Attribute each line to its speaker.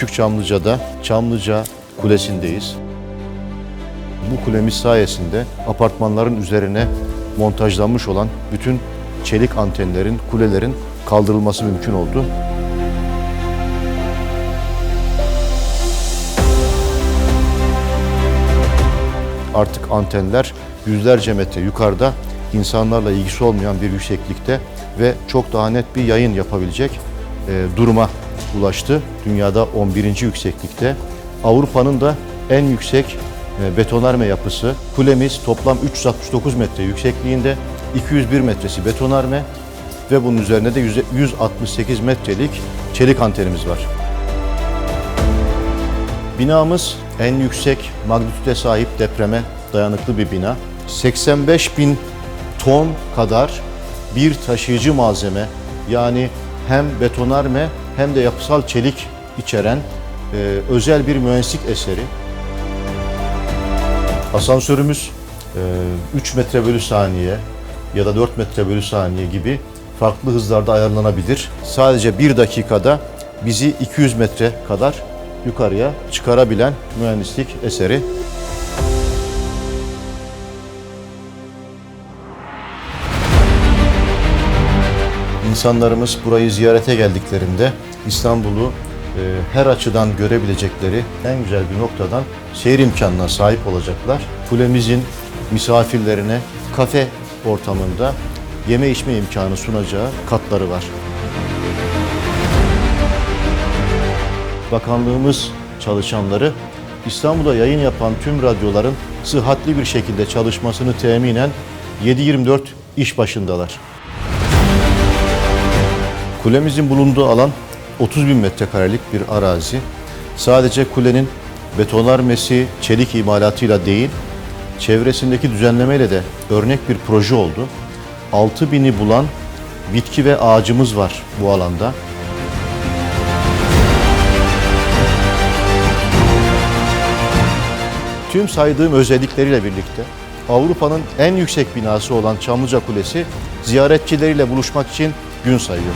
Speaker 1: Büyükçamlıca'da Çamlıca Kulesi'ndeyiz. Bu kulemiz sayesinde apartmanların üzerine montajlanmış olan bütün çelik antenlerin, kulelerin kaldırılması mümkün oldu. Artık antenler yüzlerce metre yukarıda insanlarla ilgisi olmayan bir yükseklikte ve çok daha net bir yayın yapabilecek e, duruma ulaştı. Dünyada 11. yükseklikte. Avrupa'nın da en yüksek e, betonarme yapısı. Kulemiz toplam 369 metre yüksekliğinde, 201 metresi betonarme ve bunun üzerine de 100 168 metrelik çelik antenimiz var. Binamız en yüksek magnitüde sahip depreme dayanıklı bir bina. 85 bin ton kadar bir taşıyıcı malzeme yani hem betonarme hem de yapısal çelik içeren e, özel bir mühendislik eseri. Asansörümüz e, 3 metre bölü saniye ya da 4 metre bölü saniye gibi farklı hızlarda ayarlanabilir. Sadece bir dakikada bizi 200 metre kadar yukarıya çıkarabilen mühendislik eseri. İnsanlarımız burayı ziyarete geldiklerinde İstanbul'u e, her açıdan görebilecekleri en güzel bir noktadan seyir imkanına sahip olacaklar. Kulemizin misafirlerine kafe ortamında yeme içme imkanı sunacağı katları var. Bakanlığımız çalışanları İstanbul'da yayın yapan tüm radyoların sıhhatli bir şekilde çalışmasını teminen 7-24 iş başındalar. Kulemizin bulunduğu alan 30 bin metrekarelik bir arazi. Sadece kulenin betonarmesi, çelik imalatıyla değil, çevresindeki düzenlemeyle de örnek bir proje oldu. 6 bini bulan bitki ve ağacımız var bu alanda. Tüm saydığım özellikleriyle birlikte Avrupa'nın en yüksek binası olan Çamlıca Kulesi ziyaretçileriyle buluşmak için gün sayıyor.